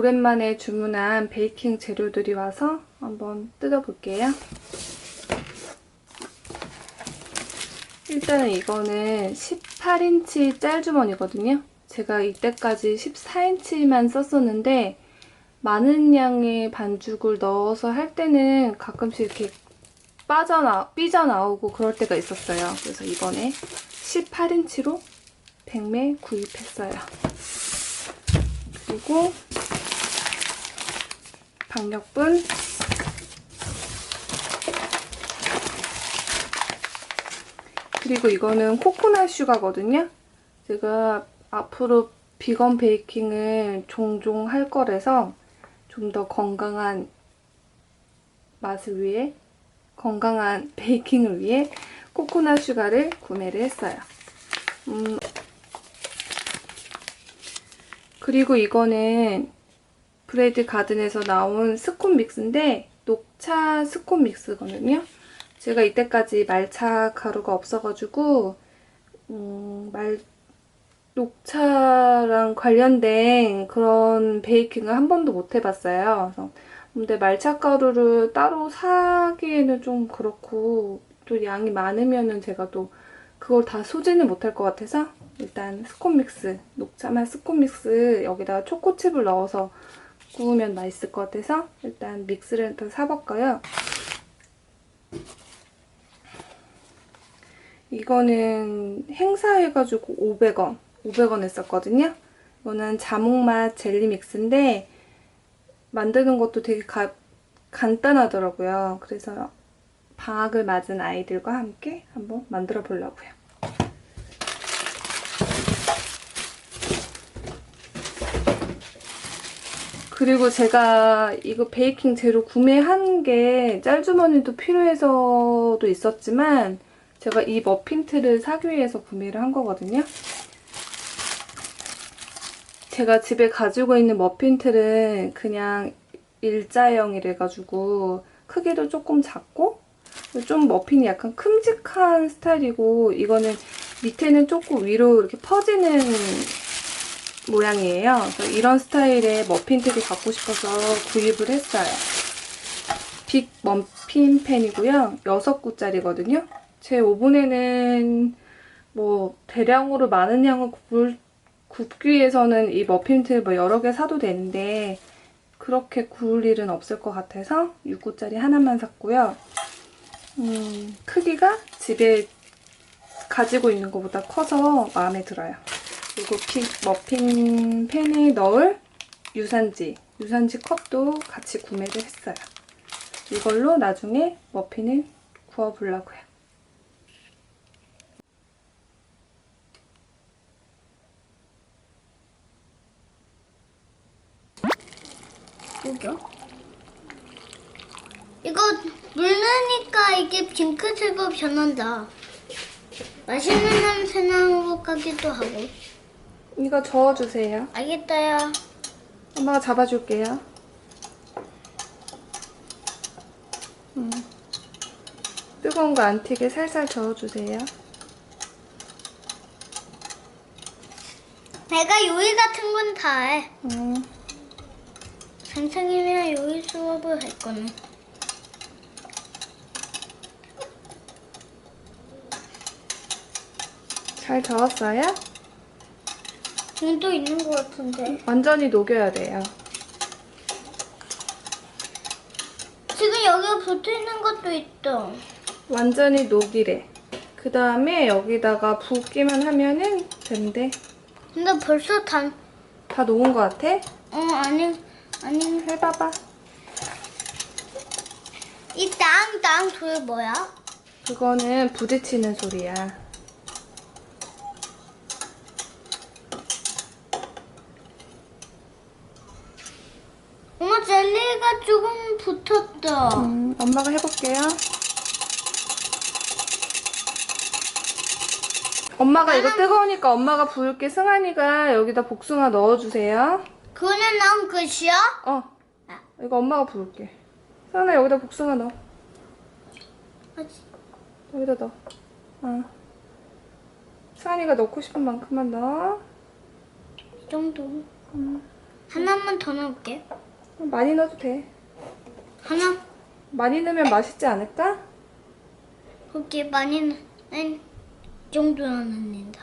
오랜만에 주문한 베이킹 재료들이 와서 한번 뜯어볼게요. 일단은 이거는 18인치 짤주머니거든요. 제가 이때까지 14인치만 썼었는데 많은 양의 반죽을 넣어서 할 때는 가끔씩 이렇게 빠져나, 삐져나오고 그럴 때가 있었어요. 그래서 이번에 18인치로 100매 구입했어요. 그리고 박력분 그리고 이거는 코코넛 슈가거든요. 제가 앞으로 비건 베이킹을 종종 할 거라서 좀 더 건강한 맛을 위해 건강한 베이킹을 위해 코코넛 슈가를 구매를 했어요. 음, 그리고 이거는 브레이드 가든에서 나온 스콘 믹스인데 녹차 스콘 믹스거든요. 제가 이때까지 말차 가루가 없어가지고 음, 말 녹차랑 관련된 그런 베이킹을 한 번도 못 해봤어요. 근데 말차 가루를 따로 사기에는 좀 그렇고 또 양이 많으면은 제가 또 그걸 다 소지는 못할 것 같아서 일단 스콘 믹스 녹차맛 스콘 믹스 여기다가 초코칩을 넣어서 구우면 맛있을 것 같아서 일단 믹스를 사볼까요? 이거는 행사해가지고 500원 500원 했었거든요. 이거는 자몽맛 젤리 믹스인데 만드는 것도 되게 가, 간단하더라고요. 그래서 방학을 맞은 아이들과 함께 한번 만들어 보려고요. 그리고 제가 이거 베이킹 재료 구매한 게 짤주머니도 필요해서도 있었지만 제가 이 머핀 틀을 사기 위해서 구매를 한 거거든요. 제가 집에 가지고 있는 머핀 틀은 그냥 일자형이래가지고 크기도 조금 작고 좀 머핀이 약간 큼직한 스타일이고 이거는 밑에는 조금 위로 이렇게 퍼지는 모양이에요. 그래서 이런 스타일의 머핀틀이 갖고 싶어서 구입을 했어요. 빅 머핀 팬이고요. 6구짜리거든요. 제 오븐에는 뭐 대량으로 많은 양을 구울, 굽기 위해서는 이 머핀 틀 뭐 여러 개 사도 되는데 그렇게 구울 일은 없을 것 같아서 6구짜리 하나만 샀고요. 음, 크기가 집에 가지고 있는 것보다 커서 마음에 들어요. 그리고 픽 머핀 팬에 넣을 유산지, 유산지 컵도 같이 구매를 했어요. 이걸로 나중에 머핀을 구워보려고요. 뭐죠? 이거 물 넣으니까 이게 핑크색으로 변한다. 맛있는 냄새 나는 것 같기도 하고. 이거 저어주세요. 알겠다요. 엄마가 잡아줄게요. 음. 뜨거운 거 안 튀게 살살 저어주세요. 내가 요리 같은 건 다 해. 음. 선생님이랑 요리 수업을 할 거는. 잘 저었어요? 또 있는 것 같은데. 완전히 녹여야 돼요. 지금 여기 붙어 있는 것도 있어. 완전히 녹이래. 그 다음에 여기다가 붓기만 하면은 된대. 근데 벌써 다, 다 녹은 것 같아? 어, 아니, 아니. 해봐봐. 이 땅땅 소리 뭐야? 그거는 부딪히는 소리야. 엄마 젤리가 조금 붙었다. 음, 엄마가 해볼게요. 엄마가 이거 뜨거우니까 엄마가 부을게. 승환이가 여기다 복숭아 넣어주세요. 그거는 난 끝이야? 어. 이거 엄마가 부을게. 승환아 여기다 복숭아 넣어. 여기다 넣어. 어. 승환이가 넣고 싶은 만큼만 넣어. 이 정도. 하나만 더 넣을게. 많이 넣어도 돼. 하나. 많이 넣으면 맛있지 않을까? 그렇게 많이 넣- 이 정도는 넣는다.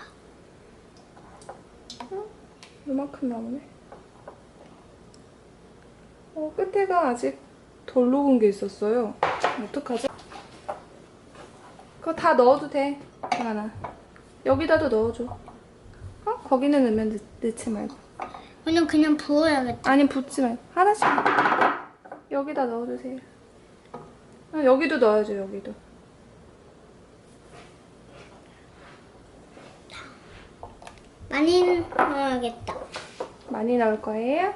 이만큼 나오네. 어, 끝에가 아직 덜 녹은 게 있었어요. 어떡하지? 그거 다 넣어도 돼. 하나. 여기다도 넣어줘. 어? 거기는 넣으면 넣, 넣지 말고. 그냥 그냥 부어야겠다. 아니, 붓지 말고. 하나씩. 여기다 넣어주세요. 아, 여기도 넣어야죠, 여기도. 많이 넣어야겠다. 많이 나올 거예요?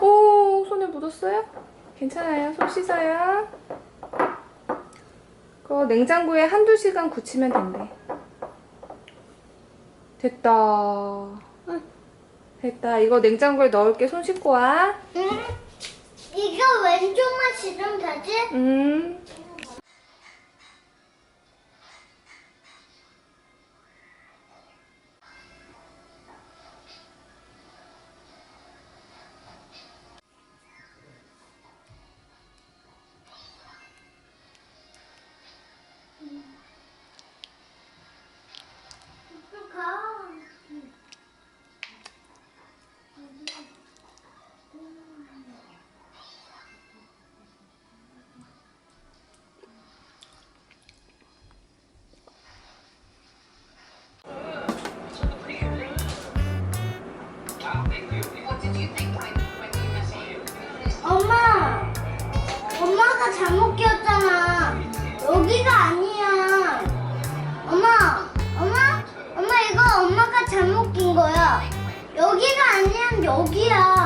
오, 손에 묻었어요? 괜찮아요. 손 씻어요. 그거 냉장고에 한두 시간 굳히면 된대. 됐다. 됐다. 이거 냉장고에 넣을게. 손 씻고 와. 응? 왼쪽만 지르면 되지? 음. 여기야.